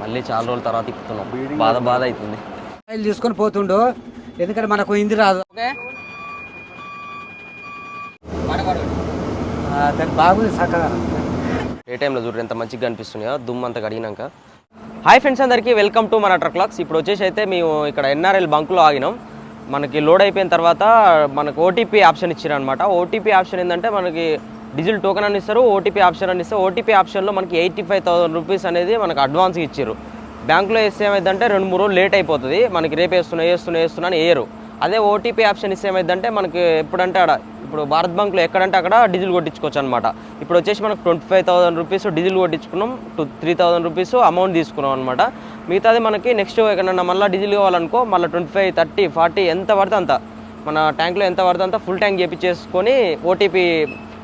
మళ్ళీ చాలా రోజుల తర్వాత తిప్పుతున్నాం బాధ బాధ అవుతుంది. ఆయిల్ తీసుకొని పోతుండు. ఎందుకంటే మనకు హిందీ రాదు. బాగుంది చక్కగా ఏ టైంలో చూడండి ఎంత మంచిగా కనిపిస్తున్నాయో దుమ్ము అంతా కడిగినాక. హాయ్ ఫ్రెండ్స్ అందరికీ వెల్కమ్ టు మన ట్రక్లాక్స్ ఇప్పుడు వచ్చేసి అయితే మేము ఇక్కడ ఎన్ఆర్ఎల్ బంకులో ఆగినాం. మనకి లోడ్ అయిపోయిన తర్వాత మనకు ఓటీపీ ఆప్షన్ ఇచ్చారు అనమాట ఓటీపీ ఆప్షన్ ఏంటంటే మనకి డీజిల్ టోకెన్ అని ఇస్తారు ఓటీపీ ఆప్షన్ అని ఇస్తారు. ఓటీపీ ఆప్షన్లో మనకి ఎయిటీ ఫైవ్ థౌసండ్ రూపీస్ అనేది మనకు అడ్వాన్స్ ఇచ్చారు బ్యాంకులో వేస్తే ఏమైందంటే రెండు మూడు రోజులు లేట్ అయిపోతుంది. మనకి రేపు వేస్తున్నా వేస్తున్నా వేస్తున్నా అని వేయరు. అదే ఓటీపీ ఆప్షన్ ఇస్తే ఏమైందంటే మనకి ఎప్పుడంటే ఆడ ఇప్పుడు భారత్ బ్యాంక్లో ఎక్కడంటే అక్కడ డీజిల్ కొట్టించుకోవచ్చు అనమాట ఇప్పుడు వచ్చేసి మనకు twenty five thousand rupees diesel కొట్టించుకున్నాం two three thousand rupees amount తీసుకున్నాం అనమాట మిగతాది మనకి నెక్స్ట్ ఎక్కడన్నా మళ్ళీ డీజిల్ కావాలనుకో మళ్ళీ ట్వంటీ ఫైవ్ థర్టీ ఫార్టీ ఎంత పడితే అంత మన ట్యాంక్లో ఎంత పడితే అంత ఫుల్ ట్యాంక్ చేపించేసుకొని ఓటీపీ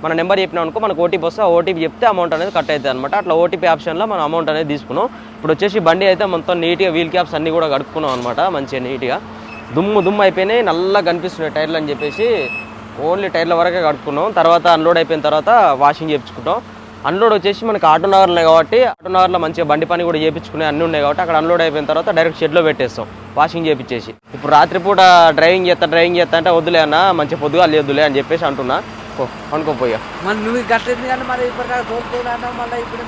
మన నెంబర్ చెప్పినాం అనుకో మనకు ఓటీపీ వస్తే ఆ ఓటీపీ చెప్తే అమౌంట్ అనేది కట్ అవుతుంది అనమాట. అట్లా ఓటీపీ ఆప్షన్లో మనం అమౌంట్ అనేది తీసుకున్నాం. ఇప్పుడు వచ్చేసి బండి అయితే మొత్తం నీట్గా వీల్ క్యాప్స్ అన్నీ కూడా కడుక్కున్నాం అనమాట మంచిగా నీట్గా. దుమ్ము దుమ్ము అయిపోయినాయి నల్లగా కనిపిస్తున్నాయి టైర్లు అని చెప్పేసి ఓన్లీ టైర్ల వరకే కడుక్కున్నాం. తర్వాత అన్లోడ్ అయిపోయిన తర్వాత వాషింగ్ చేయించుకుంటాం అన్లోడ్ వచ్చేసి మనకి ఆటో నగర్ ఉన్నాయి కాబట్టి ఆటో నగర్లో మంచిగా బండి పని కూడా చేయించుకునే అన్నీ ఉన్నాయి కాబట్టి అక్కడ అన్లోడ్ అయిపోయిన తర్వాత డైరెక్ట్ షెడ్లో పెట్టేస్తాం వాషింగ్ చేయించేసి ఇప్పుడు రాత్రిపూట డ్రైవింగ్ చేస్తా డ్రైవింగ్ చేస్తా అంటే వద్దులే అన్న మంచిగా పొద్దుగా లేదులే అని చెప్పేసి అంటున్నా. పో, అనుకోపోయా మరి నువ్వు గట్టింది కానీ మరి తోలుకోడు అన్నావు మళ్ళీ ఇప్పుడు?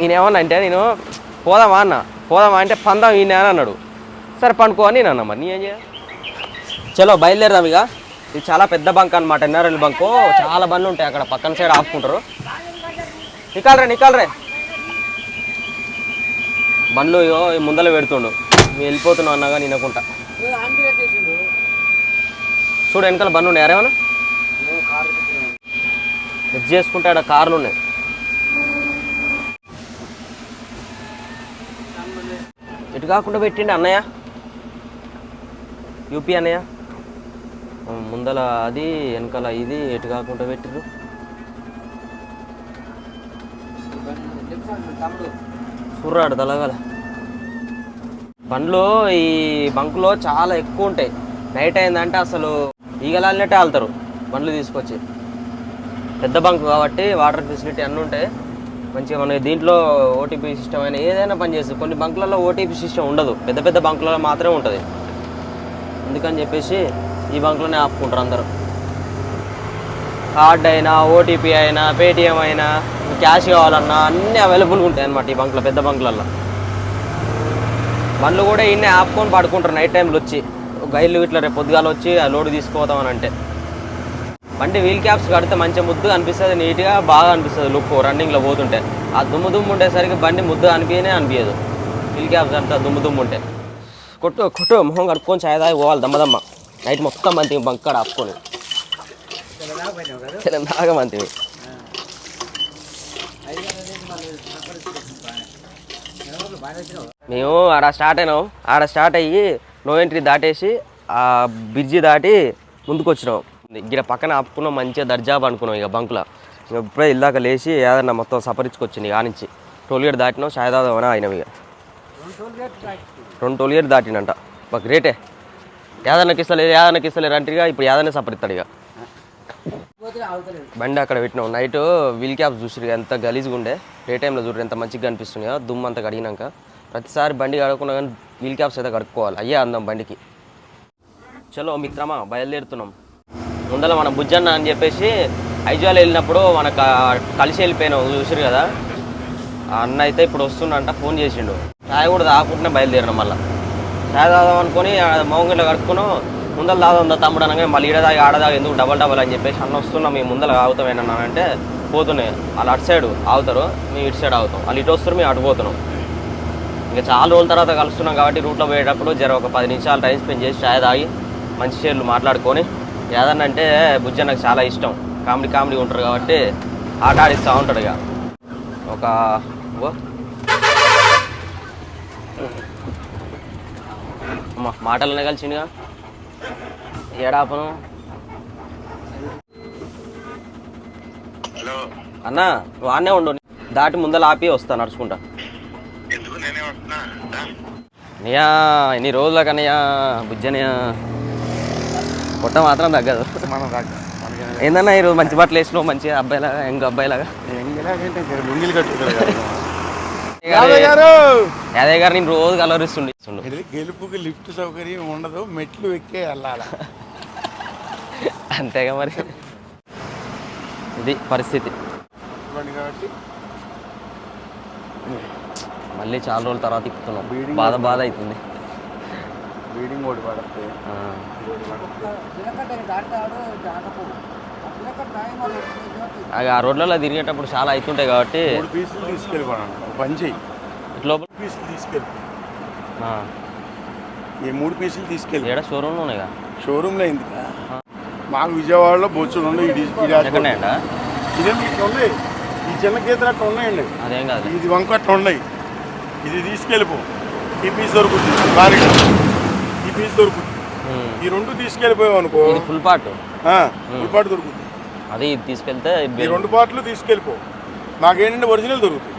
నేనేమన్నా అంటే నేను పోదామా అన్న? పోదామా అంటే పందాం ఈయన అని అన్నాడు. సరే పండుకో అని నేను అన్నా మరి. నీ ఏం చేయాలి? చలో బయలుదేరదాం ఇక. ఇది చాలా పెద్ద బంక్ అనమాట ఎన్ఆర్ఎల్ బంకు. చాలా బండ్లు ఉంటాయి అక్కడ పక్కన సైడ్ ఆపుకుంటారు. నికాలరే నికాలరే బండ్లు ఇగో ఈ ముందర పెడుతుండు. మేము వెళ్ళిపోతున్నాం అన్నగా నినకుంటా. చూడు వెనకాల బండ్లు ఉన్నాయి? పెట్టినావు. లిఫ్ట్ చేసుకుంటే ఆడ కార్లు ఉన్నాయి. ఎటు కాకుండా పెట్టిండి అన్నయ్య. యూపీ అన్నయ్య. ముందల అది వెనకాల ఇది ఎటు కాకుండా పెట్టిరు చూర్రాడు తలగల బండ్లు ఈ బంకులో చాలా ఎక్కువ ఉంటాయి. నైట్ అయిందంటే అసలు ఈగలాలినట్టే వెళ్తారు బండ్లు తీసుకొచ్చి. పెద్ద బంక్ కాబట్టి వాటర్ ఫెసిలిటీ అన్నీ ఉంటాయి. మంచిగా మనకి దీంట్లో ఓటీపీ సిస్టమ్ అయినా ఏదైనా పనిచేస్తుంది కొన్ని బంకులలో ఓటీపీ సిస్టమ్ ఉండదు. పెద్ద పెద్ద బంకులలో మాత్రమే ఉంటుంది. అందుకని చెప్పేసి ఈ బంకులోనే ఆపుకుంటారు అందరూ. కార్డ్ అయినా ఓటీపీ అయినా పేటిఎం అయినా క్యాష్ కావాలన్నా అన్నీ అవైలబుల్గా ఉంటాయి అన్నమాట ఈ బంకులో పెద్ద బంకులలో బండ్లు కూడా ఇన్నే ఆపుకొని పడుకుంటారు నైట్ టైంలో వచ్చి. గైళ్ళు ఇట్లా రేపు పొద్దుగాల వచ్చి ఆ లోడ్ తీసుకుపోతామని అంటే. బండి వీల్ క్యాప్స్ కడితే మంచి ముద్దు అనిపిస్తుంది నీట్గా బాగా అనిపిస్తుంది లుక్ రన్నింగ్లో పోతుంటే. ఆ దుమ్ము దుమ్ము ఉండేసరికి బండి ముద్దు అనిపించనే అనిపించదు వీల్ క్యాప్స్ అంతా దుమ్ము దుమ్ము ఉంటే. కొట్టు కొట్టు మొహం కడుక్కొని చాయ్ తాగి పోవాలి దమ్మదమ్మ. నైట్ మొత్తం మంతి బంక్కడ ఆపుకొని తెలంగాణ పోయినావు మంతివి మేము ఆడ స్టార్ట్ అయినాం. ఆడ స్టార్ట్ అయ్యి నో ఎంట్రీ దాటేసి ఆ బ్రిడ్జి దాటి ముందుకు వచ్చినాం ఇక్కడ పక్కన ఆపుకున్నాం మంచిగా దర్జాబ్ అనుకున్నాం ఇక బంకులో. ఇప్పుడే ఇల్లాక లేచి ఏదన్నా మొత్తం సపరించుకొచ్చింది ఇక నుంచి టోల్ గేట్ దాటినాం సాయదాదామని అయినాం ఇక. రెండు టోల్ గేట్ దాటినంట మాకు రేటే. యాదన్నకి ఇస్తలేదు యాదన్నకి ఇస్తలేరు అంటే ఇప్పుడు ఏదైనా సపరిస్తాడు ఇక. బండి అక్కడ పెట్టినాం నైట్ వీల్ క్యాప్ చూసిరు ఎంత గలీజ్గా ఉండే. డే టైంలో చూడరు ఎంత మంచిగా కనిపిస్తున్నాయో దుమ్ము అంతా కడిగినాక. ప్రతిసారి బండి కడగకుండా కానీ వీల్ క్యాప్స్ అయితే కడుక్కోవాలి. అయ్యే అందం బండికి. చలో మిత్రమా బయలుదేరుతున్నాం. ముందర మన బుజ్జన్న అని చెప్పేసి ఐజాల్ వెళ్ళినప్పుడు మనకు కలిసి వెళ్ళిపోయినావు చూసిరు కదా. ఆ అన్న అయితే ఇప్పుడు వస్తుండంట ఫోన్ చేసిండు. చాయ్ కూడా తాగకుండానే బయలుదేరినాం మళ్ళీ. చాయ్ తాగుదాం అనుకుని మౌంగిలో కడుక్కున్నాం ముందర తాగుదా తమ్ముడు అనగానే మళ్ళీ ఇడదాగి ఆడదాగి ఎందుకు డబల్ డబల్ అని చెప్పేసి అన్న వస్తున్నాం మేము ముందర ఆగుతాం అంటే పోతున్నాయి. వాళ్ళు అటు సైడ్ ఆగుతారు మేము ఇటు సైడ్ ఆగుతాం. వాళ్ళు ఇటు వస్తారు మేము అటు పోతున్నాం. ఇంకా చాలా రోజుల తర్వాత కలుస్తున్నాం కాబట్టి రూట్లో పోయేటప్పుడు జర ఒక పది నిమిషాలు టైం స్పెండ్ చేసి చాయ్ తాగి మంచి చేర్లు మాట్లాడుకొని ఏదన్నా అంటే బుజ్జ నాకు చాలా ఇష్టం. కామెడీ కామెడీ ఉంటారు కాబట్టి ఆట ఆడిస్తూ ఉంటాడు ఇక. ఒక మాటలనే కలిసిందిగా. ఏడాపను. హలో. అన్న ఆనే ఉండు. దాటి ముందర ఆపి వస్తా నడుచుకుంటా. నియా ఎన్ని రోజుల కనయ్యా బుజ్జనయ్యా పొట్ట మాత్రం తగ్గదు. మనం ఏందన్నా ఈరోజు మంచి బట్టలు వేసినావు మంచిగా అబ్బాయిలాగా ఇంకో అబ్బాయిలాగా? లుంగీలు యాదయ్య గారు! నేను రోజు కలవరిస్తుండే ఇది గెలుపుకి లిఫ్ట్ సౌకర్యం ఉండదు మెట్లు ఎక్కే వెళ్ళాలి అంతేగా మరి. ఇది పరిస్థితి. కాబట్టి. మళ్ళీ చాలా రోజుల తర్వాత Bleeding బాధ బాధ అవుతుంది. బీడింగ్ పడతాయి ఆ. రోడ్లలో తిరిగేటప్పుడు చాలా అవుతుంటాయి కాబట్టి మూడు పీసులు తీసుకెళ్ళిపోయాను పని ఇట్లా లోపల? పీసులు తీసుకెళ్ళి. ఈ మూడు పీసులు తీసుకెళ్ళి. ఏడ? షోరూమ్లో ఉన్నాయిగా? షోరూంలో అయిందిగా మాకు విజయవాడలో బొచ్చులు ఉన్నాయి మీకు ఉన్నాయి. ఈ చిన్న గీతలు అట్లా ఉన్నాయండి. అదేం కాదు. ఇది వంక అట్లా ఉన్నాయి. ఇది తీసుకెళ్ళిపో. ఈ పీస్ దొరుకుతుంది. భారీగా ఈ పీస్ దొరుకుతుంది. ఈ రెండు తీసుకెళ్ళిపోయావు అనుకో. ఫుల్ పార్ట్ ఫుల్పాటు దొరుకుతుంది. అది ఇది తీసుకెళ్తే ఈ రెండు పార్ట్లు తీసుకెళ్ళిపో. మాకేంటంటే ఒరిజినల్ దొరుకుతుంది.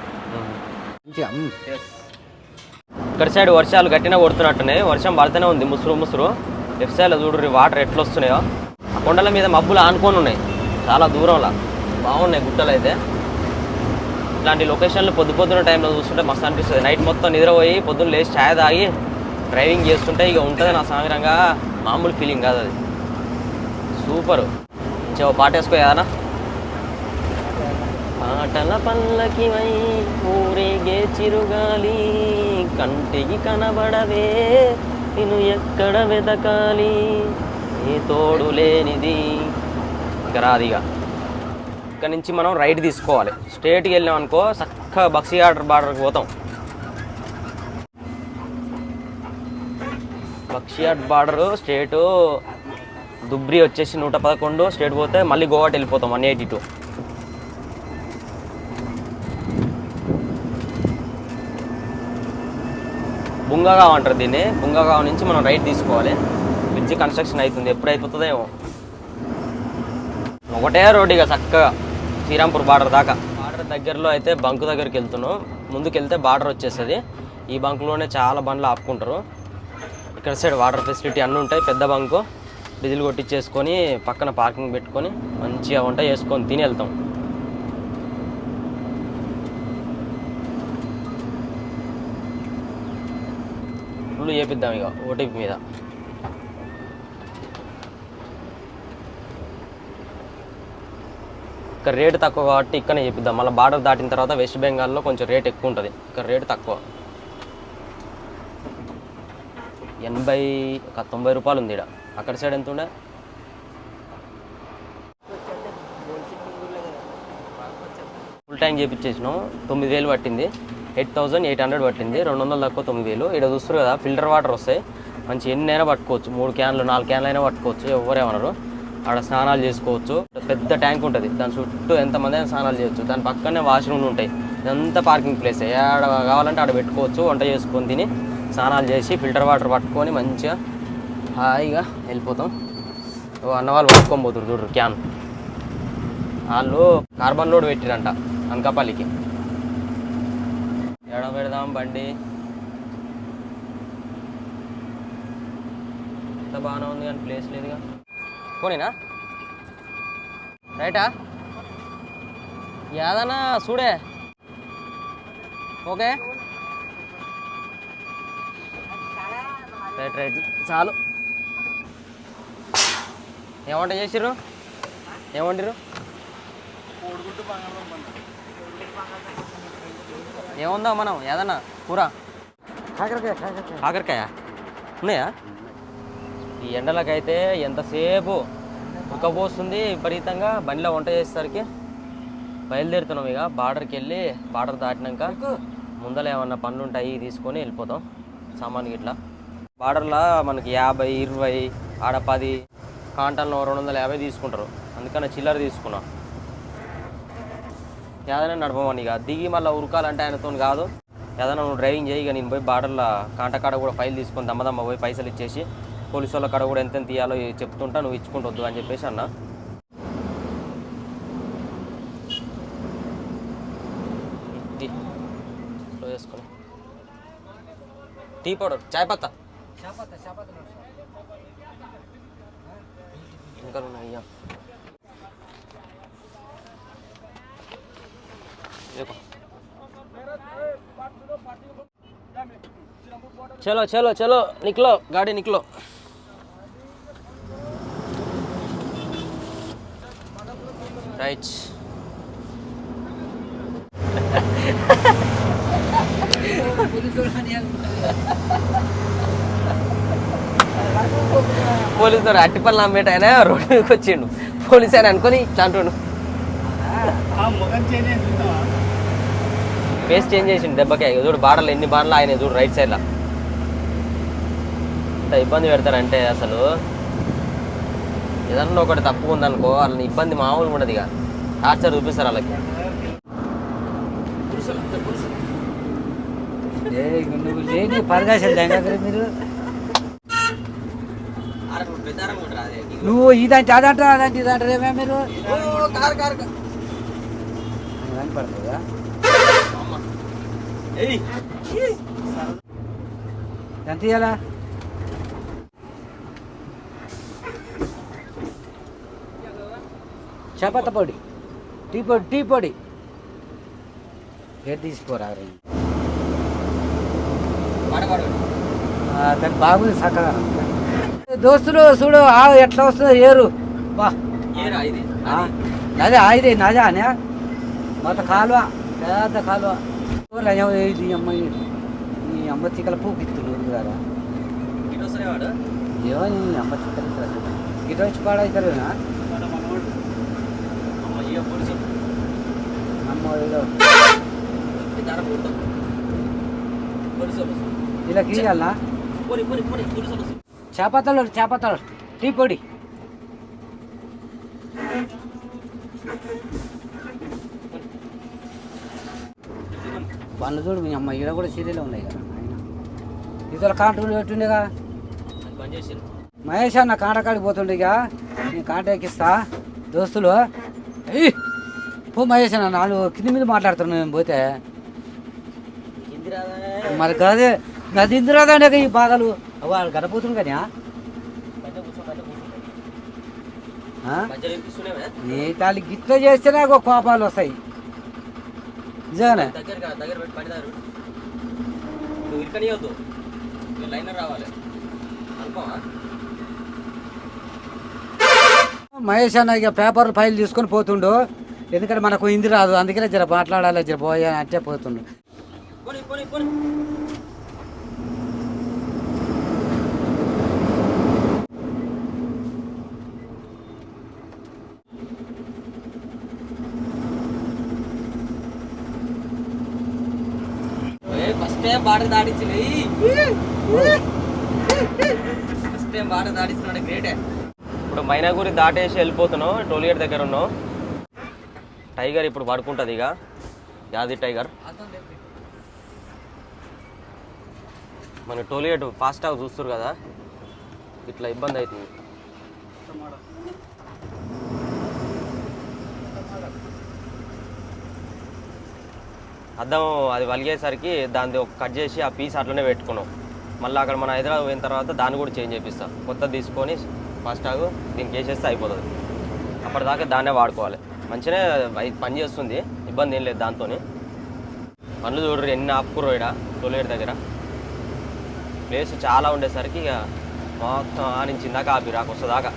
ఇక్కడ సైడ్ వర్షాలు గట్టిగా కొడుతున్నట్టున్నాయి. వర్షం పడుతూనే ఉంది. ముసురు ముసురు. లెఫ్ట్ సైడ్లో చూడు వాటర్ ఎట్లా వస్తున్నాయో ఆ కొండల మీద మబ్బులు ఆనుకొని ఉన్నాయి. చాలా దూరంలో. బాగున్నాయి గుట్టలు అయితే. ఇట్లాంటి లొకేషన్లు పొద్దు పొద్దున టైంలో చూస్తుంటే మస్తు అనిపిస్తుంది. నైట్ మొత్తం నిద్రపోయి పొద్దున్న లేచి ఛాయ్ తాగి డ్రైవింగ్ చేస్తుంటే ఇక ఉంటుంది నా సామిరంగా మామూలు ఫీలింగ్ కాదు అది. సూపరు మంచిగా ఓ పాట వేసుకోయానా పాటల పల్లకి వై ఊరేగే చిరుగాలి. కంటికి కనబడవే నేను ఎక్కడ వెతకాలి నీ తోడు లేనిది. ఇక రాదిగా ఇక్కడ నుంచి మనం రైట్ తీసుకోవాలి. స్ట్రేట్కి వెళ్ళాం అనుకో చక్కగా బక్సీ ఆర్డర్ బార్డర్కి పోతాం. బక్షియాట్ బార్డర్ స్టేట్ దుబ్రి వచ్చేసి నూట పదకొండు స్టేట్ పోతే మళ్ళీ గోవాకి వెళ్ళిపోతాం వన్ ఎయిటీ టూ. బుంగగావ్ అంటారు దీన్ని. బుంగాగావ్ నుంచి మనం రైట్ తీసుకోవాలి. బ్రిడ్జి కన్స్ట్రక్షన్ అవుతుంది. ఎప్పుడు అయిపోతుందేమో ఒకటే రోడ్ ఇక చక్కగా. శ్రీరాంపూర్ బార్డర్ దాకా. బార్డర్ దగ్గరలో అయితే బంకు దగ్గరికి వెళ్తున్నాం. ముందుకు వెళ్తే బార్డర్ వచ్చేస్తుంది. ఈ బంకులోనే చాలా బండ్లు ఆపుకుంటారు. ఇక్కడ సైడ్ వాటర్ ఫెసిలిటీ అన్నీ ఉంటాయి పెద్ద బంకు. డీజిల్ కొట్టించేసుకొని పక్కన పార్కింగ్ పెట్టుకొని మంచిగా వంట చేసుకొని తిని వెళ్తాం. ఫుల్ చేపిద్దాం ఇక ఓటీపీ మీద. ఇక్కడ రేటు తక్కువ కాబట్టి ఇక్కడనే చేపిద్దాం. మళ్ళీ బార్డర్ దాటిన తర్వాత వెస్ట్ బెంగాల్లో కొంచెం రేట్ ఎక్కువ ఉంటుంది. ఇక్కడ రేటు తక్కువ. ఎనభై ఒక తొంభై రూపాయలు ఉంది ఇక్కడ అక్కడ సైడ్ ఎంత ఉండే? ఫుల్ ట్యాంక్ చేపించేసినాం తొమ్మిది వేలు పట్టింది. ఎయిట్ థౌసండ్ ఎయిట్ హండ్రెడ్ పట్టింది. రెండు వందలు తక్కువ తొమ్మిది వేలు. ఇక్కడ చూస్తారు కదా ఫిల్టర్ వాటర్ వస్తాయి. మంచి ఎన్ని అయినా పట్టుకోవచ్చు. మూడు క్యాన్లు నాలుగు క్యాన్లు అయినా పట్టుకోవచ్చు. ఎవరేమన్నారు ఆడ స్నానాలు చేసుకోవచ్చు. పెద్ద ట్యాంక్ ఉంటుంది. దాని చుట్టూ ఎంతమంది అయినా స్నానాలు చేయొచ్చు. దాని పక్కనే వాష్రూమ్లు ఉంటాయి. ఇదంతా పార్కింగ్ ప్లేస్ ఆడ కావాలంటే ఆడ పెట్టుకోవచ్చు. వంట చేసుకొని తిని స్నానాలు చేసి ఫిల్టర్ వాటర్ పట్టుకొని మంచిగా హాయిగా వెళ్ళిపోతాం. అన్నవాళ్ళు అన్న వాళ్ళు పట్టుకొని పోతురు చూడరు క్యాన్. వాళ్ళు కార్బన్ లోడ్ పెట్టిరంట అనకాపల్లికి. ఎడ పెడదాం బండి? ఎంత బాగానే ఉంది కానీ ప్లేస్ లేదుగా. పోనీనా? రైటా? ఏదన్నా చూడే ఓకే. Right right. చాలు. ఏమంట చేసిర్రు? ఏమంటారు ఏముందా మనం? ఏదన్నా? కూర? కాకరకాయ కాకరకాయ. కాకరకాయ? ఉన్నాయా? ఈ ఎండలకైతే ఎంతసేపు ఉక్కపోస్తుంది విపరీతంగా. బండిలో వంట చేసేసరికి బయలుదేరుతున్నాం ఇక. బార్డర్కి వెళ్ళి బార్డర్ దాటినాక ముందర ఏమన్నా పనులు ఉంటాయి తీసుకొని వెళ్ళిపోతాం. సామాన్ గిట్లా. బార్డర్లో మనకి యాభై ఇరవై ఆడ పది కాంటల్లో రెండు వందల యాభై తీసుకుంటారు. అందుకని చిల్లర తీసుకున్నా. ఏదైనా నడపమని ఇక దిగి మళ్ళీ ఉరకాలంటే ఆయనతో కాదు. ఏదైనా నువ్వు డ్రైవింగ్ చేయి నేను పోయి బార్డర్లో కాంటా కాడ కూడా ఫైల్ తీసుకొని దమ్మదమ్మ పోయి పైసలు ఇచ్చేసి పోలీసు వాళ్ళ కాడ కూడా ఎంత తీయాలో చెప్తుంటా నువ్వు ఇచ్చుకుంటొద్దు అని చెప్పేసి అన్న. టీ స్లో టీ పౌడర్ చాయ్ పత్తా. ఇంకా ఉన్నాయి ఇయ్య. ఇదిగో. चलो चलो चलो निकलो गाड़ी निकलो राइट పోలీసు వాడు అట్టిపల్లి అమ్మేట ఆయన రోడ్డు మీదకి వచ్చిండు. పోలీస్ ఆయన అనుకొని ఇట్లా అంటుండు. ఫేస్ చేంజ్ చేసిండు దెబ్బకే. చూడు బాటలు ఎన్ని బాటలు ఆయన చూడు రైట్ సైడ్లో ఇంత ఇబ్బంది పెడతారంటే అసలు. ఏదన్నా ఒకటి తప్పు ఉందనుకో వాళ్ళని ఇబ్బంది మామూలుగా ఉండదు ఇక. టార్చర్ చూపిస్తారు వాళ్ళకి. ఏ నువ్వు లేని మీరు? నువ్వు ఇదంటే అదంట అదంటే ఇదంటారేమే మీరు? కనపడుతుందా ఎంత ఇవ్వాలా చపాత పొడి. టీ పొడి టీ పొడి. రేట్ తీసుకోరా దాని బాగుంది చక్కగా దోస్తులు చూడు ఆ ఎట్లా వస్తుందో ఏరు. బా. అదే ఆయిదే నాదే అనే? మొత్తం కాలువ పెద్ద కాలువ. ఇది అమ్మాయి నీ అమ్మ చిక్కల పూకి ఇస్తున్నాడు కదా. ఏమో నీ అమ్మ చిక్కల ఇటు వచ్చి పాడవుతారునా అమ్మ ఏదో. ఇలా గీయాలనా చేపతలు చేపతలు టీ పొడి. బండ్లు చూడు మీ అమ్మ ఈడ కూడా సీరియల్ ఉన్నాయి కదా. ఇతర కాంట్రోల్ పెట్టుండేగా మహేష్ అన్న కాంటకాడికి పోతుండేగా నేను కాంట ఎక్కిస్తా. దోస్తులు! పో మహేష్ అన్న నాలుగు కింది మీద మాట్లాడుతున్నాను నేను పోతే. మరి కాదే నది ఇందిరాగానే ఈ బాధలు. వాళ్ళు గడపోతుంది కానీ నీ తాళ్ళు గిట్ల చేస్తేనే ఒక కోపాలు వస్తాయి. అనుకోమా మహేష్ అన్న ఇక పేపర్లు ఫైల్ తీసుకొని పోతుండు. ఎందుకంటే మనకు హిందీ రాదు. అందుకనే జర మాట్లాడాలి జర పోయా అంటే పోతుండు. టైం బాట టైం బాట దాడించినాడు గ్రేటే. ఇప్పుడు మైనాగురి దాటేసి వెళ్ళిపోతున్నావు టోలిగేట్ దగ్గర ఉన్నావు టైగర్ ఇప్పుడు పడుకుంటుంది ఇక. యాది టైగర్? మన టోలిగేట్ ఫాస్ట్గా చూస్తారు కదా. ఇట్లా ఇబ్బంది అవుతుంది. అద్దం అది వలిగేసరికి దాన్ని ఒక కట్ చేసి ఆ పీస్ అట్లనే పెట్టుకున్నాం. మళ్ళీ అక్కడ మన హైదరాబాద్ పోయిన తర్వాత దాన్ని కూడా చేంజ్ చేపిస్తాం. కొత్తది తీసుకొని ఫాస్టాగ్ దీనికి వేసేస్తే అయిపోతుంది. అప్పటిదాకా దాన్నే వాడుకోవాలి. మంచిగానే పని చేస్తుంది ఇబ్బంది ఏం లేదు దాంతో పనులు చూడరు ఎన్ని ఆపుకుర్రో ఇక్కడ టోలేట్ దగ్గర. ప్లేస్ చాలా ఉండేసరికి ఇక మొత్తం ఆ ఆపి రాకొస్తుందాకా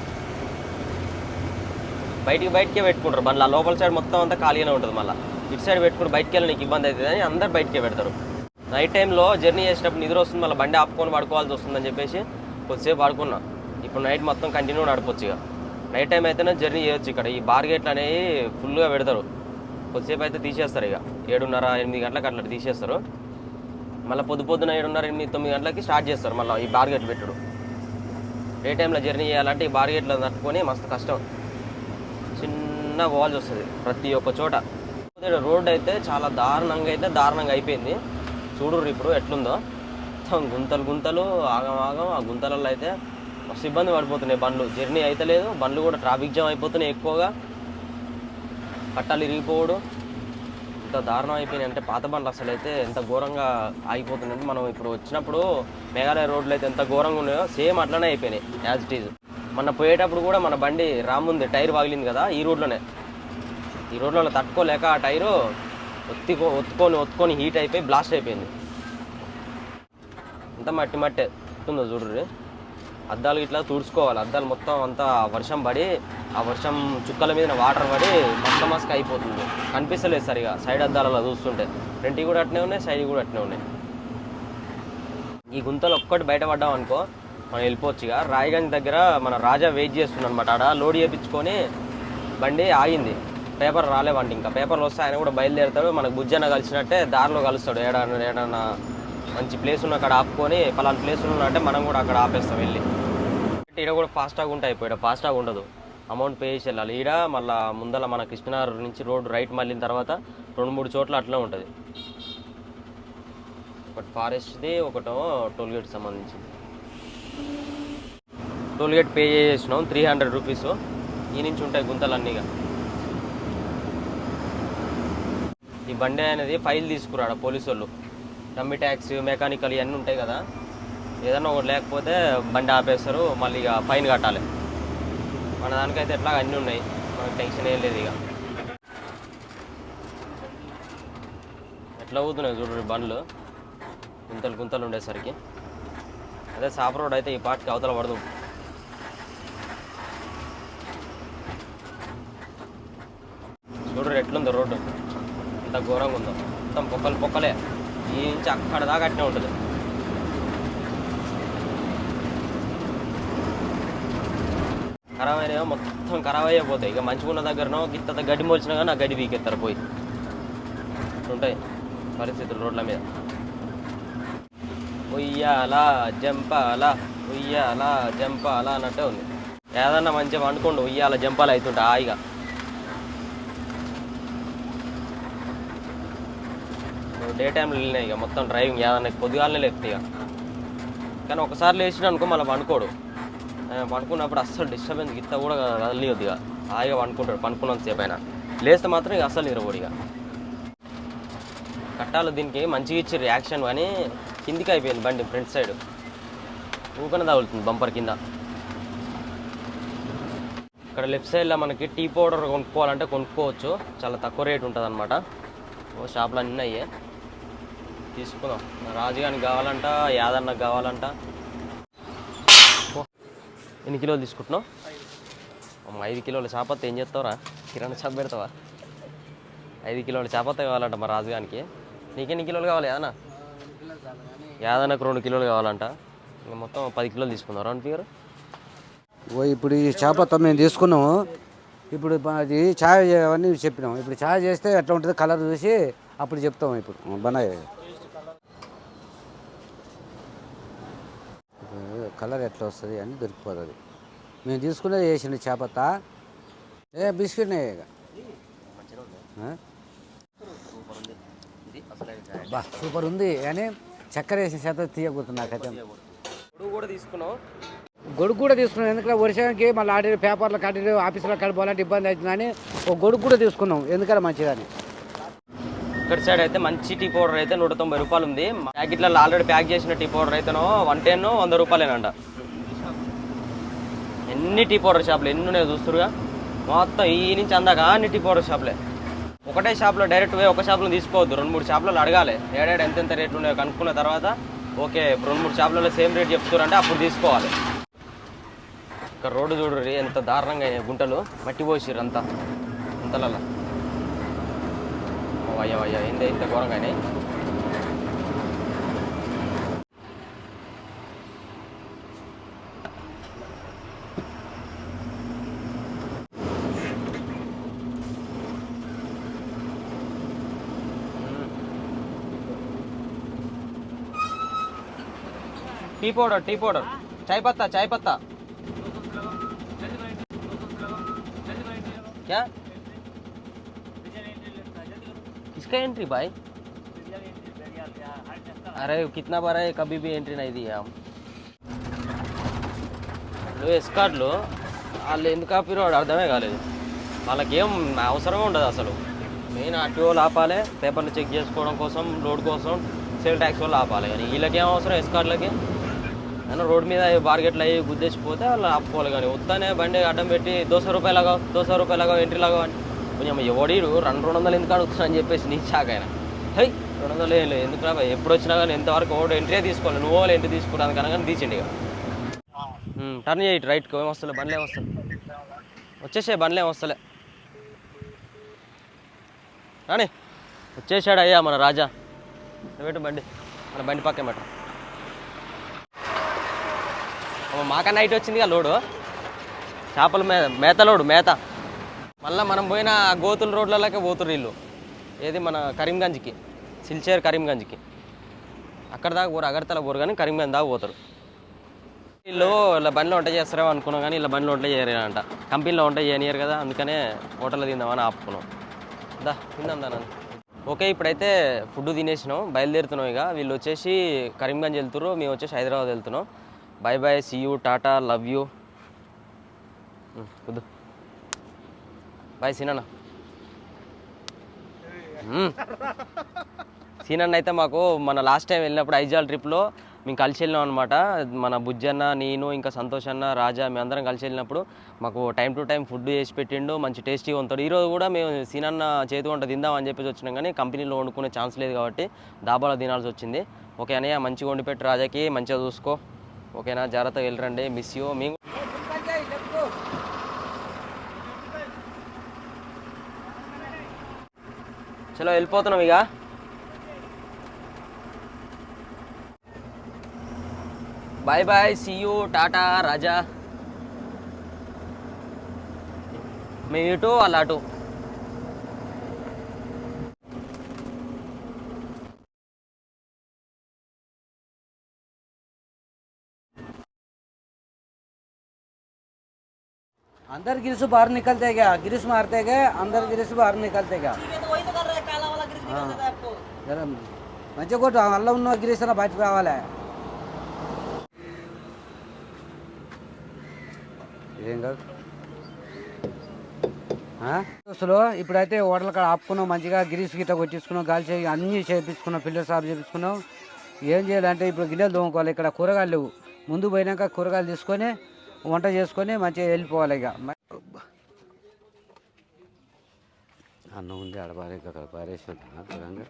బయటికి బయటకే పెట్టుకుంటారు మళ్ళీ లోపల సైడ్ మొత్తం అంతా ఖాళీగానే ఉంటుంది మళ్ళీ. ఇటు సైడ్ పెట్టుకుని బయటకు వెళ్ళి నీకు ఇబ్బంది అవుతుంది అని అందరు బయటకే పెడతారు. నైట్ టైంలో జర్నీ చేసేటప్పుడు నిద్ర వస్తుంది మళ్ళీ బండి ఆపుకొని పడుకోవాల్సి వస్తుందని చెప్పేసి కొద్దిసేపు పడుకున్నా. ఇప్పుడు నైట్ మొత్తం కంటిన్యూ నడపచ్చు ఇక. నైట్ టైం అయితేనే జర్నీ చేయొచ్చు ఇక్కడ. ఈ బార్గేట్లు అనేవి ఫుల్గా పెడతారు. కొద్దిసేపు అయితే తీసేస్తారు ఇక. ఏడున్నర ఎనిమిది గంటలకు అట్లా తీసేస్తారు. మళ్ళీ పొద్దు పొద్దున ఏడున్నర ఎనిమిది తొమ్మిది గంటలకి స్టార్ట్ చేస్తారు మళ్ళీ ఈ బార్ పెట్టడు. ఏ టైంలో జర్నీ చేయాలంటే ఈ బార్ నట్టుకొని తట్టుకొని మస్తు కష్టం. చిన్న పోవాల్సి వస్తుంది ప్రతి ఒక్క చోట. రోడ్ అయితే చాలా దారుణంగా అయితే దారుణంగా అయిపోయింది. చూడుర్రు ఇప్పుడు ఎట్లుందో. మొత్తం గుంతలు గుంతలు ఆగం ఆగం ఆ గుంతలలో అయితే మస్తు ఇబ్బంది పడిపోతున్నాయి బండ్లు. జర్నీ అయితే లేదు బండ్లు కూడా ట్రాఫిక్ జామ్ అయిపోతున్నాయి ఎక్కువగా. పట్టాలు ఇరిగిపోవడం. ఇంత దారుణం అయిపోయినాయి అంటే పాత బండ్లు అసలు అయితే ఎంత ఘోరంగా ఆగిపోతున్నాయంటే మనం ఇప్పుడు వచ్చినప్పుడు మేఘాలయ రోడ్లు అయితే ఎంత ఘోరంగా ఉన్నాయో సేమ్ అట్లనే అయిపోయినాయి యాజ్ ఇట్ ఈజ్ మన పోయేటప్పుడు కూడా మన బండి రాముంది టైర్ పగిలింది కదా ఈ రోడ్లోనే. ఈ రోడ్లలో తట్టుకోలేక ఆ టైరు ఒత్తి ఒత్తుకొని ఒత్తుకొని హీట్ అయిపోయి బ్లాస్ట్ అయిపోయింది. అంతా మట్టి మట్టే ఉందో చూడ్రి అద్దాలు ఇట్లా తుడుచుకోవాలి. అద్దాలు మొత్తం అంతా వర్షం పడి ఆ వర్షం చుక్కల మీద వాటర్ పడి మస్క మస్క అయిపోతుంది. కనిపిస్తలేదు సరిగా. సైడ్ అద్దాలలో చూస్తుంటే. ఫ్రంట్కి కూడా అట్నే ఉన్నాయి సైడ్ కూడా అట్నే ఉన్నాయి. ఈ గుంతలు ఒక్కటి బయటపడ్డాం అనుకో మనం వెళ్ళిపోవచ్చు ఇక. రాయగంజ్ దగ్గర మన రాజా వెయిట్ చేస్తుంది అనమాట ఆడ లోడ్ చేయించుకొని బండి ఆగింది. పేపర్ రాలేవండి ఇంకా. పేపర్లు వస్తే ఆయన కూడా బయలుదేరుతాడు. మనకు బుజ్జన్న కలిసినట్టే దారిలో కలుస్తాడు. ఏడన్నా ఏడన్నా మంచి ప్లేస్ ఉన్న అక్కడ ఆపుకొని పలానా ప్లేస్ ఉన్నట్టే మనం కూడా అక్కడ ఆపేస్తాం వెళ్ళి. ఈడ కూడా ఫాస్టాగ్ ఉంటాయి ఇప్పుడు ఫాస్టాగ్ ఉండదు. అమౌంట్ పే చేసి వెళ్ళాలి. ఈడ మళ్ళీ ముందల మన కృష్ణనగర్ నుంచి రోడ్ రైట్ మళ్ళిన తర్వాత రెండు మూడు చోట్ల అట్లా ఉంటుంది. ఒకటి ఫారెస్ట్ది ఒకటో టోల్గేట్ సంబంధించింది. టోల్గేట్ పే చేసినాం. త్రీ హండ్రెడ్ రూపీస్ ఈ నుంచి ఉంటాయి గుంతలన్నీగా ఈ బండి అనేది ఫైల్ తీసుకురాడు పోలీసు వాళ్ళు. డమ్మి ట్యాక్స్ మెకానికల్ ఇవన్నీ ఉంటాయి కదా. ఏదన్నా ఒకటి లేకపోతే బండి ఆపేస్తారు మళ్ళీ ఇక ఫైన్ కట్టాలి. మన దానికైతే ఎట్లా అన్నీ ఉన్నాయి. మనకు టెన్షన్ ఏం లేదు ఇక. ఎట్లా అవుతున్నాయి చూడండి బండ్లు? గుంతలు గుంతలు ఉండేసరికి. అదే సాప రోడ్ అయితే ఈ పాటికి అవతల పడదు. చూడండి ఎట్లుందో రోడ్డు. ఎంత ఘోరంగా ఉందో. మొత్తం పొక్కలు పొక్కలే. ఈ నుంచి అక్కడ దాకా అట్నే ఉంటుంది. ఖరాబ్ అయినా మొత్తం ఖరాబ్ అయిపోతాయి ఇక మంచిగా ఉన్న దగ్గరనో గిత్త గడ్డి మోల్చినా కానీ ఆ గడ్డి పీకెత్తారు పోయి. ఉంటాయి పరిస్థితులు రోడ్ల మీద. ఉయ్యాల జంపాల ఉయ్యాల జంపాల అన్నట్టే ఉంది. ఏదన్నా మంచిగా వండుకోండి ఉయ్యాల జంపాల అవుతుంటా హాయిగా డే టైంలో వెళ్ళినాయి ఇక. మొత్తం డ్రైవింగ్ ఏదన్నా పొద్దుగాలనే లేపుతాయి ఇక. కానీ ఒకసారి లేచిన అనుకో మళ్ళీ పండుకోడు. పండుకున్నప్పుడు అస్సలు డిస్టర్బెన్స్ గిత్త కూడా కదలియొద్దు ఇక. హాయిగా పండుకుంటాడు పండుకున్నంత సేపు అయినా లేస్తే మాత్రం ఇక అస్సలు నిద్రపోడు ఇక. కట్టాలి దీనికి మంచిగా ఇచ్చే రియాక్షన్ కానీ కిందికి అయిపోయింది బండి ఫ్రంట్ సైడ్. ఊకనే తగులుతుంది బంపర్ కింద. ఇక్కడ లెఫ్ట్ సైడ్లో మనకి టీ పౌడర్ కొనుక్కోవాలంటే కొనుక్కోవచ్చు. చాలా తక్కువ రేట్ ఉంటుంది అనమాట ఓ షాపులు అన్నీ అయ్యాయి తీసుకుందాం రాజుగానికి కావాలంట యాదన్నకు కావాలంట. ఎన్ని కిలోలు తీసుకుంటున్నావు? ఐదు కిలోల చేపత్త ఏం చేస్తావురా? కిరాణా చాప పెడతావా? ఐదు కిలోల చేపత్త కావాలంట మా రాజుగానికి. నీకెన్ని కిలోలు కావాలి యాదన్న? యాదన్నకు రెండు కిలోలు కావాలంట. ఇంకా మొత్తం పది కిలోలు తీసుకుందాం. Round figure. ఓ ఇప్పుడు ఈ చేప మేము తీసుకున్నాము. ఇప్పుడు అది ఛాయ్ అవన్నీ చెప్పినాం ఇప్పుడు ఛాయ్ చేస్తే ఎట్లా ఉంటుంది కలర్ చూసి అప్పుడు చెప్తాం ఇప్పుడు. బనాయ్ ఇప్పుడు కలర్ ఎట్లా వస్తుంది అని దొరికిపోతుంది. మేము తీసుకునేది వేసిండు చేపత్త ఏ బిస్కెట్నే ఆ? బా సూపర్ ఉంది కానీ చక్కెర వేసిన చేత తీయకూడదు నాకైతే. ఇప్పుడు కూడా తీసుకున్నావు? గొడుగు కూడా తీసుకున్నాం. ఎందుకంటే వర్షానికి మళ్ళీ ఆడి పేపర్లు కట్టి ఆఫీసులో కడిపోవాలంటే ఇబ్బంది అవుతుందని ఒక గొడుగు కూడా తీసుకున్నాం. ఎందుకంటే మంచిదని? ఇక్కడ సైడ్ అయితే మంచి టీ పౌడర్ అయితే నూట తొంభై రూపాయలు ఉంది. ప్యాకెట్లలో ఆల్రెడీ ప్యాక్ చేసిన టీ పౌడర్ అయితేనో వన్ టెన్ వంద రూపాయలేనంట. ఎన్ని టీ పౌడర్ షాపులు ఎన్ని ఉన్నాయో చూస్తురుగా మొత్తం ఈ నుంచి అందాక అన్ని టీ పౌడర్ షాపులే. ఒకటే షాప్లో డైరెక్ట్ పోయి ఒక షాప్లో తీసుకోవద్దు. రెండు మూడు షాపులలో అడగాలి. ఏడాడు ఎంతెంత రేట్లు ఉన్నాయో కనుక్కున్న తర్వాత ఓకే రెండు మూడు షాపులలో సేమ్ రేట్ చెప్తారంటే అప్పుడు తీసుకోవాలి. ఇక్కడ రోడ్డు చూడరు ఎంత దారుణంగా గుంటలు. మట్టి పోసిర్రు అంతా. అంతలలో. అయ్యో అయ్యో ఏంటి ఇంత ఘోరంగా అయినాయి. Tea powder tea powder. చాయ్ పత్తా చాయ్ పత్తా. क्या इसका एंट्री भाई अरे कितना बार है कभी भी एंट्री नहीं दिया हम ఇప్పుడు ఎస్కార్ట్లు వాళ్ళు ఎందుకు ఆపిరో వాడు అర్థమే కాలేదు వాళ్ళకేం అవసరమే ఉండదు అసలు మెయిన్ ఆర్టీఓలు ఆపాలి పేపర్లు చెక్ చేసుకోవడం కోసం లోడ్ కోసం సేల్ ట్యాక్స్ వాళ్ళు ఆపాలి కానీ వీళ్ళకేం అవసరం ఎస్కార్ట్లకి అయినా రోడ్ మీద బార్గెట్లు అయ్యి గుద్దేసిపోతే వాళ్ళు ఆపుకోవాలి కానీ వస్తానే బండి అడ్డం పెట్టి దోశ రూపాయలగా దోశ రూపాయలగా ఎంట్రీ లాగా అని కొంచెం ఎవడీడు రెండు రెండు వందలు ఎందుకు అడుగుతున్నా అని చెప్పేసి నీ షాక్ ఆయన. హై రెండు వందలు ఏం లేదు. ఎందుకు రా ఎప్పుడు వచ్చినా కానీ ఎంతవరకు ఓడు ఎంట్రీ తీసుకోవాలి నువ్వు వాళ్ళు ఎంట్రీ తీసుకుంటాను కనుక తీసిండి ఇక. టర్న్ చేయి రైట్కి ఏం వస్తలే? బండ్లు ఏం వస్తలే? వచ్చేసే బండ్లు ఏం వస్తలే? రాని. వచ్చేసాడు అయ్యా మన రాజా. పెట్టు బండి? మన బండి పక్కన పెట్టు. మాకన్నా నైట్ వచ్చిందిగా లోడు. చేపల మే మేత లోడు మేత. మళ్ళీ మనం పోయిన గోతుల రోడ్లలోకే పోతురు వీళ్ళు. ఏది మన కరీంగంజ్కి సిల్చేర్ కరీంగంజ్కి. అక్కడ దాకా పోరు అగర్తల పోరు కానీ కరీంగంజ్ దాకా పోతారు. వీళ్ళు ఇలా బండిలో వంట చేస్తారేమో అనుకున్నాం కానీ ఇలా బండిలో వంట చేయరంట కంపెనీలో వంట చేయనియరు కదా అందుకనే హోటల్లో తిందామని ఆపుకున్నాం. దా తిందాం దాని ఓకే ఇప్పుడైతే ఫుడ్ తినేసినాం బయలుదేరుతున్నాం ఇక. వీళ్ళు వచ్చేసి కరీంగంజ్ వెళ్తున్నారు మేము వచ్చేసి హైదరాబాద్ వెళ్తున్నాం. Bye bye see you tata love you. కుదు bye సీనన్న. సీనన్న అయితే మాకు మన లాస్ట్ టైం వెళ్ళినప్పుడు ఐజాల్ ట్రిప్లో మేము కలిసి వెళ్ళినాం అనమాట మన బుజ్జన్న నేను ఇంకా సంతోష్ అన్న రాజా మేము అందరం కలిసి వెళ్ళినప్పుడు మాకు టైం టు టైం ఫుడ్ చేసి పెట్టిండు మంచి టేస్టీగా ఉంటాడు ఈరోజు కూడా మేము సీనన్న చేతి వంట తిందాం అని చెప్పేసి వచ్చినాం కానీ కంపెనీలో వండుకునే ఛాన్స్ లేదు కాబట్టి దాబాలో తినాల్సి వచ్చింది. ఓకే అన్నయ్య మంచిగా వండిపెట్టి రాజాకి మంచిగా చూసుకో. ఓకేనా? జాగ్రత్తగా వెళ్ళరండి మిస్ యూ మేము చలో వెళ్ళిపోతున్నాం ఇక bye bye see you tata రాజా మేము ఇటు వాళ్ళు అటు अंदर गिरिस बाहर निकलते क्या गिरिस मारते गए अंदर गिरिस बाहर निकलते क्या हाँ। जरा మంచిగా కొట్టు వల్ల ఉన్న గిరీస్ అన్న బయటకు రావాలి. ఏం కాదు? దోస్తులు ఇప్పుడైతే హోటల్ కాడ ఆపుకున్నాం మంచిగా గిరీస్ గిట్ట కొట్టించుకున్నాం గాలి చేయి అన్నీ చేయించుకున్నాం పిల్లర్ సాఫ్ చేయించుకున్నాం ఏం చేయాలంటే ఇప్పుడు గిన్నెలు తోముకోవాలి ఇక్కడ కూరగాయలు లేవు. ముందు పోయినాక కూరగాయలు తీసుకొని వంట చేసుకొని మంచిగా వెళ్ళిపోవాలి ఇక. అన్నం ఉంది ఆడపారే అక్కడ పారేసి దూరంగా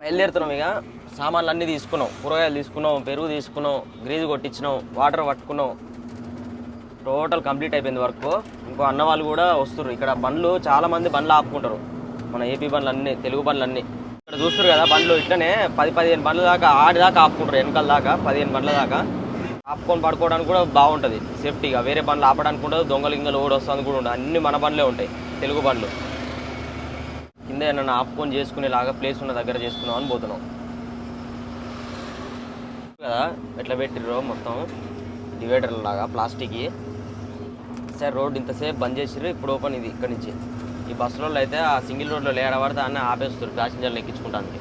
బయలుదేరుతున్నాం ఇక. సామాన్లు అన్నీ తీసుకున్నాం. కూరగాయలు తీసుకున్నాం పెరుగు తీసుకున్నాం గ్రీజు కొట్టించినాం వాటర్ పట్టుకున్నాం. టోటల్ కంప్లీట్ అయిపోయింది వర్క్. ఇంకో అన్న వాళ్ళు కూడా వస్తున్నారు ఇక్కడ బండ్లు చాలామంది బండ్లు ఆపుకుంటారు. మన ఏపీ బండ్లు అన్నీ తెలుగు బండ్లు అన్నీ. ఇక్కడ చూస్తారు కదా బండ్లు. ఇట్లనే పది పదిహేను బండ్ల దాకా ఆడి దాకా ఆపుకుంటారు వెనకాల దాకా పదిహేను బండ్ల దాకా. ఆపుకొని పడుకోవడానికి కూడా బాగుంటుంది. సేఫ్టీగా. వేరే బండ్లు ఆపడానికి ఉండదు. దొంగలు గింగలు ఓడి వస్తుంది కూడా ఉండదు. అన్ని మన బండ్లే ఉంటాయి. తెలుగు బండ్లు. కింద ఏమన్నా ఆపుకొని చేసుకునేలాగా ప్లేస్ ఉన్న దగ్గర చేసుకున్నాం అని పోతున్నాం. కదా? ఎట్లా పెట్టిర్రో మొత్తం? డివైడర్ లాగా ప్లాస్టిక్ సరే రోడ్ ఇంతసేపు బంద్ చేసిర్రు. ఇప్పుడు ఓపెన్ ఇది ఇక్కడ నుంచి. ఈ బస్సులో అయితే ఆ సింగిల్ రోడ్లో లేడ పడితే అన్నీ ఆపేస్తారు ప్యాసింజర్లు ఎక్కించుకుంటానికి.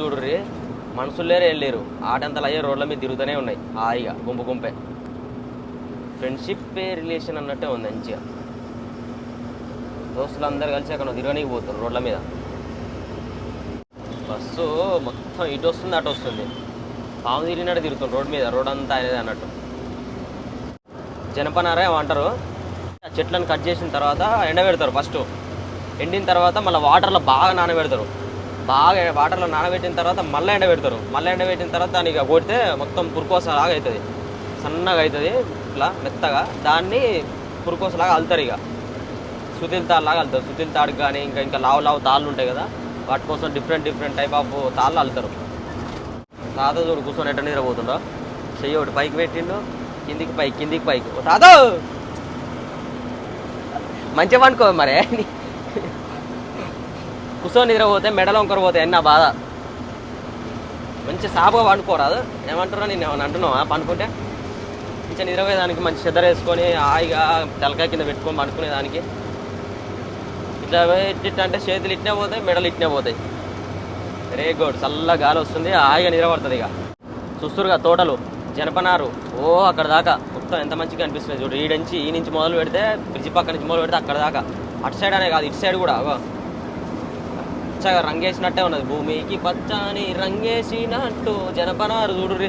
చూడుర్రి. మనుషులు లేరు ఏం లేరు. ఆటంతలు అయ్యే రోడ్ల మీద తిరుగుతూనే ఉన్నాయి. హాయిగా గుంపు గుంపే. ఫ్రెండ్షిప్ రిలేషన్ అన్నట్టే ఉంది మంచిగా. దోస్తులు అందరు కలిసి అక్కడ తిరగనీకి పోతారు రోడ్ల మీద. బస్సు మొత్తం ఇటు వస్తుంది అటు వస్తుంది. పాము తిరిగినట్టు తిరుగుతుంది రోడ్ మీద. రోడ్ అంతా అనేది అన్నట్టు. జనపనార ఏమంటారు చెట్లను కట్ చేసిన తర్వాత ఎండబెడతారు ఫస్ట్. ఎండిన తర్వాత మళ్ళీ వాటర్లో బాగా నానబెడతారు. బాగా వాటర్లో నానబెట్టిన తర్వాత మళ్ళీ ఎండబెడతారు మళ్ళీ ఎండబెట్టిన తర్వాత దానికి కొడితే మొత్తం పురుకోసలాగా అవుతుంది సన్నగా అవుతుంది ఇట్లా మెత్తగా. దాన్ని పురుకోసలాగా అల్తారు ఇక. సుతిల్ తాళ్ళు లాగా అల్లుతారు సుతిల్ తాడు కానీ ఇంకా ఇంకా లావు లావు తాళ్ళు ఉంటాయి కదా వాటి కోసం డిఫరెంట్ డిఫరెంట్ టైప్ ఆఫ్ తాళ్ళు అల్లుతారు తాత చూడు కూర్చొని ఎట్ట నిద్రపోతుండో. చెయ్యి ఒకటి పైకి పెట్టిండు కిందికి పైకి కిందికి పైకి. తాత! మంచిగా పండుకో మరే. కూర్చొని నిద్రపోతే మెడలో ఒకరు పోతే అన్న బాధ? మంచి సాపుగా పండుకోరాదు ఏమంటారా నేను ఏమన్నా అంటున్నావా? పండుకుంటే? మంచిగా నిద్రపోయేదానికి మంచి చెద్దర వేసుకొని హాయిగా తలకాయ కింద పెట్టుకొని పండుకునేదానికి. ఇట్లా ఇట్లా అంటే చేతులు ఇట్నే పోతాయి మెడలు ఇట్నే పోతాయి. వెరీ గుడ్ చల్ల గాలి వస్తుంది హాయిగా నిద్రపడుతుంది ఇక. చూస్తురుగా తోటలు జనపనారు. ఓ అక్కడ దాకా. మొత్తం ఎంత మంచిగా అనిపిస్తుంది చూడు. ఈ నుంచి ఈ నుంచి మొదలు పెడితే బ్రిడ్జి పక్క నుంచి మొదలు పెడితే అక్కడ దాకా. అటు సైడ్ అనే కాదు ఇటు సైడ్ కూడా. పచ్చగా రంగేసినట్టే ఉన్నది. భూమికి పచ్చని రంగేసినట్టు జనపనారు చూడు రే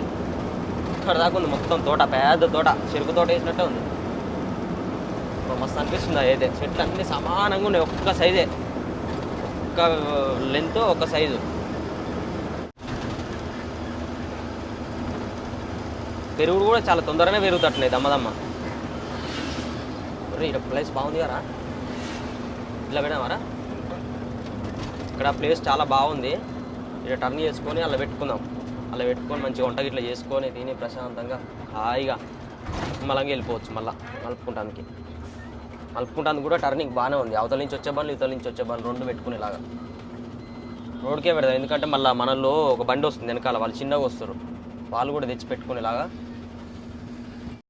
ఇక్కడ దాకా ఉంది మొత్తం తోట పెద్ద తోట చెరుకు తోట వేసినట్టే ఉంది. మస్తు అనిపిస్తుంది అయితే. చెట్లు అన్నీ సమానంగా ఉన్నాయి ఒక్క సైజే ఒక్క లెంత్ ఒక్క సైజు పెరుగుడు కూడా చాలా తొందరగానే పెరుగుతట్టున్నాయి దమ్మదమ్మ ఇక్కడ ప్లేస్ బాగుంది కదా. ఇట్లా పెడదామరా ఇక్కడ ప్లేస్ చాలా బాగుంది. ఇక్కడ టర్న్ చేసుకొని అలా పెట్టుకుందాం. అలా పెట్టుకొని మంచిగా వంట ఇట్లా చేసుకొని తిని ప్రశాంతంగా హాయిగా మళ్ళీ వెళ్ళిపోవచ్చు మళ్ళీ మలుపుకుంటానికి. మలుపుకుంటానికి కూడా టర్నింగ్ బాగానే ఉంది. అవతల నుంచి వచ్చే బండ్లు ఇవతల నుంచి వచ్చే బండ్లు రెండు పెట్టుకునేలాగా. రోడ్కే పెడతాం ఎందుకంటే మళ్ళీ మనలో ఒక బండి వస్తుంది వెనకాల. వాళ్ళు చిన్నగా వస్తారు. వాళ్ళు కూడా తెచ్చి పెట్టుకునేలాగా